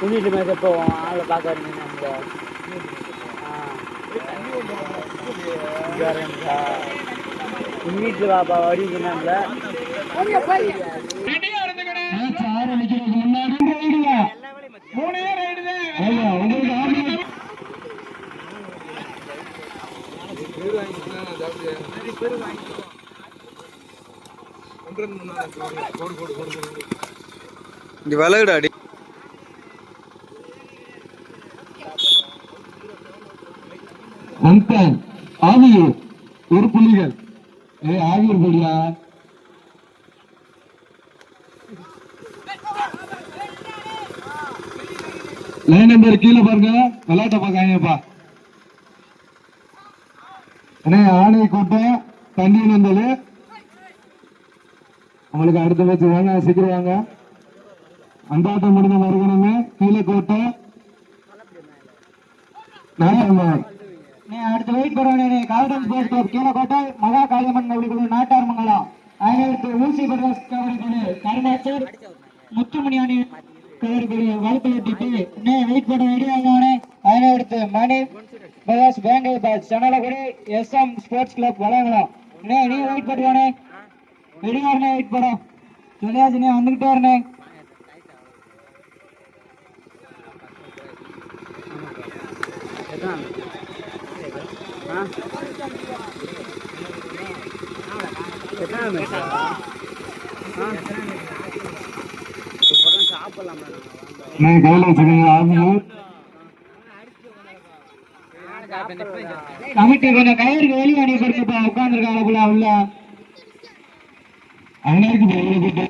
குஞ்சிட்டு மேய்ச்ச போவோம் ஆளை பார்க்க வரீங்க. நம்மள வீட்டில் பாப்பா ஆரம்பி- இங்க விளையாடு அடி ஆவியூர் ஒரு புள்ளிகள். ஏ ஆவியூர் புள்ளியா? லைன் நம்பர் கீழே பாருங்க. விளையாட்ட பாக்காங்கப்பா அண்ணே ஆணை கூட்டம் தண்ணி நந்தல் உங்களுக்கு அடுத்த பேச்சு வாங்க சீக்கிரம் வாங்க. அந்தாட்டம் முடிந்த மறுகணமே கீழே கோட்டை. நாட்டாமன் அடுத்து wait பண்ணுவானே Calton sports club Keelakottai Maha Kaliamman அவர்களுடைய நாட்டார் மங்கலம் அதற்கு ஊசி பிரதர்ஸ் அவர்களுடைய கருணாச்சர் முத்துமணியாணி கபடி குழு வலுப்பட்டிட்டு இன்னும் வெயிட் பண்ண ரெடியாங்கவனே அதனடுத்து மணி பிரதர்ஸ் பேங்கல் pass Chennalkudi S M sports club வளங்கலாம் இன்னும் நீ வெயிட் பண்ணுவானே வெடிவாருனே வெயிட் பண்ணோம் சொல்லியாச்சு நீ வந்துகிட்டே இருந்தே. Thank you. கமிட்டி கொஞ்சம் கயிறுக்கு வெளியே அனுப்பிடுங்கப்பா உட்காந்துருக்காங்க உள்ள. அங்கே இருக்குது.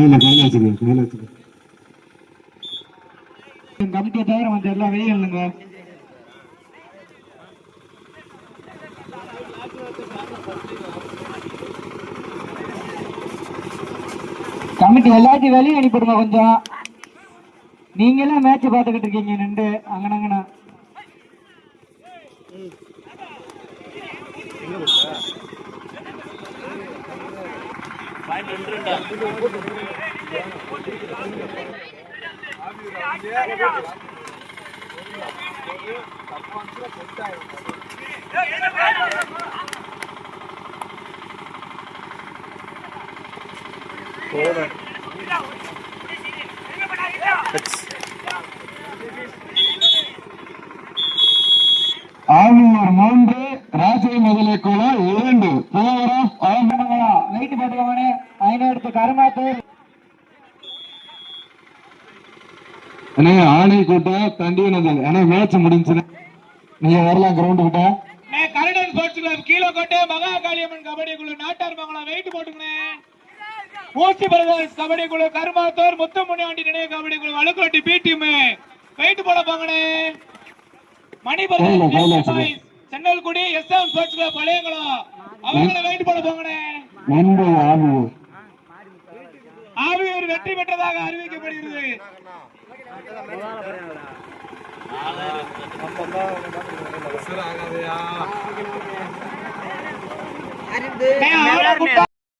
கையில் கமிட்டியை தவிர மற்ற எல்லா வெளியே இல்லைங்க கமிட்டி எல்லாத்தையும் வெளியே அனுப்பிடுங்க கொஞ்சம். நீங்களும் மேட்ச் பார்த்துக்கிட்டு இருக்கீங்க நின்று. அங்கனங்கண்ணா ஆளுநர் மூன்று ராஜை முதலை கூட இரண்டு. போவரம் வெயிட் போட்டுக்கோங்கண்ணே ஐநூறு கருமாத்தூர். ஆணை கூட்டம் தண்டியனதல் ஏன்னா மேட்ச் முடிஞ்சுன்னு நீங்க வரலாம் கிரவுண்டு கிட்ட. கரடன் ஸ்போர்ட்ஸ் கிளப் கீழக்கோட்டை மகா காளியம்மன் கபடி குழு நாட்டார் மங்கலம் வெயிட் போட்டுங்கண்ணே ஊசி பிரதர்ஸ் கபடி குழு கருமாத்தூர் முத்துமுனியாண்டி நினைவு கபடி குழு வழுக்குரட்டி பி டீம் வெயிட் போட போங்கண்ணே. Mani. Chennalkudi S M sports club Palaiyankulam அவங்கள வெயிட் போட போங்கண்ணே. முன்பு ஆவியூர் ஆவியூர் வெற்றி பெற்றதாக அறிவிக்கப்படுகிறது. கூட்டா-